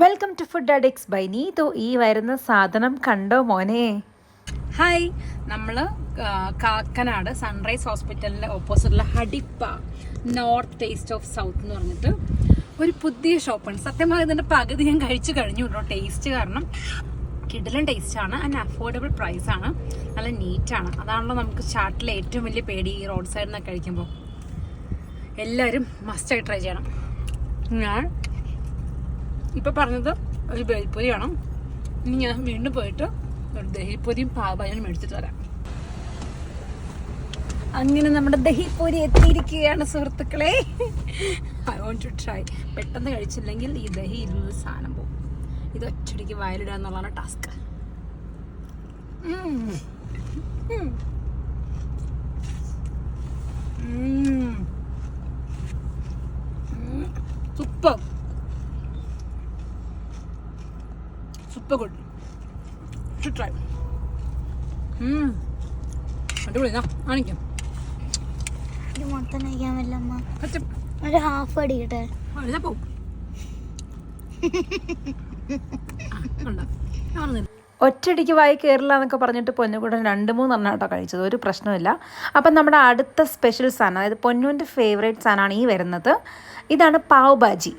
Welcome to food addicts by Neethu ഈ വരുന്ന സാധനം കണ്ടോ മോനെ? ഹായ് നമ്മൾ കാക്കനാട് സൺറൈസ് ഹോസ്പിറ്റലിന്റെ ഓപ്പോസിറ്റുള്ള Hadippa north taste of south എന്ന് പറഞ്ഞിട്ട് ഒരു പുതിയ ഷോപ്പാണ് സത്യമായി ഇതിന്റെ പകുതി ഞാൻ കഴിച്ചു കഴിഞ്ഞു കേട്ടോ ടേസ്റ്റ് കാരണം. കിടിലൻ ടേസ്റ്റ് ആണ്. ആൻഡ് അഫോർഡബിൾ പ്രൈസ് ആണ്. നല്ല നീറ്റാണ് അതാണല്ലോ നമുക്ക് ചാട്ടിലെ ഏറ്റവും വലിയ പേടി ഈ റോഡ് സൈഡിൽ നിന്നൊക്കെ കഴിക്കുമ്പോൾ എല്ലാവരും മസ്റ്റായി ട്രൈ ചെയ്യണം. ഞാൻ ഇപ്പൊ പറഞ്ഞത് ഒരു ബേൽപ്പൊരിയാണ് ഇനി ഞാൻ വീണ്ടും പോയിട്ട് ഒരു ദഹിപ്പൊരിയും പാവഭാജനും മേടിച്ചിട്ട് വരാം. അങ്ങനെ നമ്മുടെ ദഹിപ്പൊരി എത്തിയിരിക്കുകയാണ് സുഹൃത്തുക്കളെ. ഐ വോണ്ട് ടു ട്രൈ പെട്ടെന്ന് കഴിച്ചില്ലെങ്കിൽ ഈ ദഹി ഇരുന്നത് സാധനം പോകും ഇത് ഒറ്റടിക്ക് വയലിടുക എന്നുള്ളതാണ് task super super good should try അടിപൊളി. കാണിക്കാം. ഇത് മൊത്തം കഴിക്കാൻ പറ്റില്ലമ്മ. ഒരു ഹാഫ് അടിക്കട്ടെ? ഒറ്റയടിക്ക് വായി കയറില്ല എന്നൊക്കെ പറഞ്ഞിട്ട് പൊന്നുകൂടൻ രണ്ട് മൂന്നെണ്ണം കേട്ടോ കഴിച്ചത്. ഒരു പ്രശ്നമില്ല അപ്പം നമ്മുടെ അടുത്ത സ്പെഷ്യൽ സാധനം അതായത് പൊന്നുവിന്റെ ഫേവറേറ്റ് സാധനമാണ് ഈ വരുന്നത്. ഇതാണ് പാവ് ഭാജി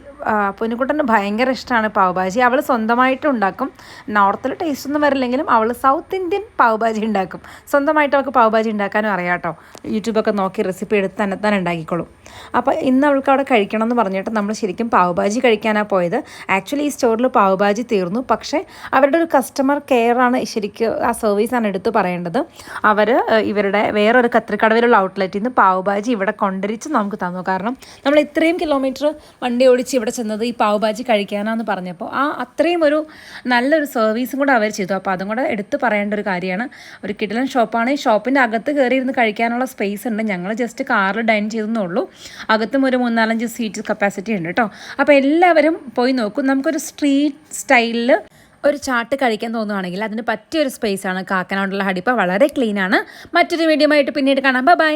പൊന്നുകുട്ടന് ഭയങ്കര ഇഷ്ടമാണ് പാവ് ഭാജി. അവൾ സ്വന്തമായിട്ട് ഉണ്ടാക്കും. നോർത്തിൽ ടേസ്റ്റ് ഒന്നും വരില്ലെങ്കിലും അവൾ സൗത്ത് ഇന്ത്യൻ പാവ് ഭാജി ഉണ്ടാക്കും. സ്വന്തമായിട്ട് അവൾക്ക് പാവ് ഭാജി ഉണ്ടാക്കാനും അറിയാം കേട്ടോ. യൂട്യൂബൊക്കെ നോക്കി റെസിപ്പി എടുത്ത് തന്നെ തന്നെ ഉണ്ടാക്കിക്കോളും. അപ്പോൾ ഇന്ന് അവൾക്ക് അവിടെ കഴിക്കണം എന്ന് പറഞ്ഞിട്ട് നമ്മൾ ശരിക്കും പാവ് ഭാജി കഴിക്കാനാണ് പോയത്. ആക്ച്വലി ഈ സ്റ്റോറിൽ പാവ് ഭാജി തീർന്നു. പക്ഷേ അവരുടെ ഒരു കസ്റ്റമർ കെയറാണ് ശരിക്കും ആ സർവീസാണ് എടുത്തു പറയേണ്ടത്. അവർ ഇവരുടെ വേറൊരു കത്രിക്കടവിലുള്ള ഔട്ട്ലെറ്റിൽ നിന്ന് പാവ് ഭാജി ഇവിടെ കൊണ്ടുവരിച്ച് നമുക്ക് തന്നു. കാരണം നമ്മൾ ഇത്രയും കിലോമീറ്റർ വണ്ടി ഓടിച്ച് ഇവിടെ ചെന്നത് ഈ പാവ് ഭാജി കഴിക്കാനാന്ന് പറഞ്ഞപ്പോൾ ആ അത്രയും ഒരു നല്ലൊരു സർവീസും കൂടെ അവർ ചെയ്തു. അപ്പോൾ അതും കൂടെ എടുത്ത് പറയേണ്ട ഒരു കാര്യമാണ്. ഒരു കിടിലൻ ഷോപ്പാണ് ഈ ഷോപ്പിന്റെ അകത്ത് കയറി ഇരുന്ന് കഴിക്കാനുള്ള സ്പേസ് ഉണ്ട്. ഞങ്ങൾ ജസ്റ്റ് കാറിൽ ഡൈൻ ചെയ്തെന്നേ ഉള്ളൂ. അകത്തും ഒരു മൂന്നാലഞ്ച് സീറ്റ് കപ്പാസിറ്റി ഉണ്ട് കേട്ടോ അപ്പോൾ എല്ലാവരും പോയി നോക്കും. നമുക്കൊരു സ്ട്രീറ്റ് സ്റ്റൈലിൽ ഒരു ചാട്ട് കഴിക്കാൻ തോന്നുകയാണെങ്കിൽ അതിന് പറ്റിയൊരു ആണ് കാക്കനാടുള്ള ഹടിപ്പ. വളരെ ക്ലീനാണ് മറ്റൊരു വീഡിയോ ആയിട്ട് പിന്നീട് കാണാം. ബൈ